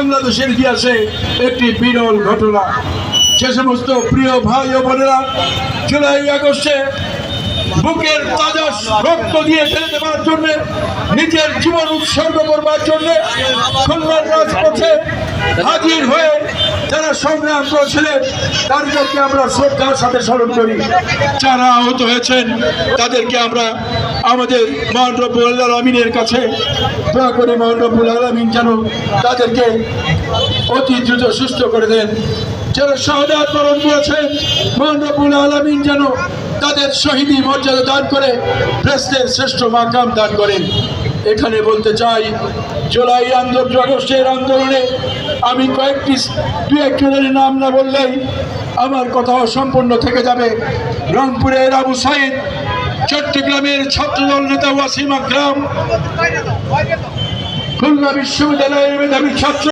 বাংলাদেশের ইতিহাসে একটি বিরল ঘটনা। যে সমস্ত প্রিয় ভাই ও বোনেরা, জুলাই আগস্টে বুকের তাজা রক্ত দিয়ে ফেলে দেওয়ার জন্য, নিজের জীবন উৎসর্গ করবার জন্য খুলনার রাজপথে হাজির হয়ে যারা সংগ্রাম করেছিলেন, তাদেরকে আমরা শ্রদ্ধার সাথে স্মরণ করি। যারা আহত হয়েছেন, তাদেরকে আমরা আমাদের মহান রব্বুল আমিনের কাছে দোয়া করি মহান রব্বুল আলমিন যেন তাদেরকে অতি দ্রুত সুস্থ করে দেন। যারা শাহাদাত বরণ করেছেন মহান রব্বুল আলমিন যেন তাদের শহীদি মর্যাদা দান করে প্রেসদের শ্রেষ্ঠ মাকাম দান করেন। এখানে বলতে চাই, জুলাই আন্দোলন, আগস্টের আন্দোলনে আমি কয়েকটি, দু একজনের নাম না বললেই আমার কথা অসম্পূর্ণ থেকে যাবে। রংপুরের আবু সাইদ চট্টগ্রামের ছাত্রদল নেতা ওয়াসিম আকরাম খুলনা বিশ্ববিদ্যালয়ের মেধাবী ছাত্র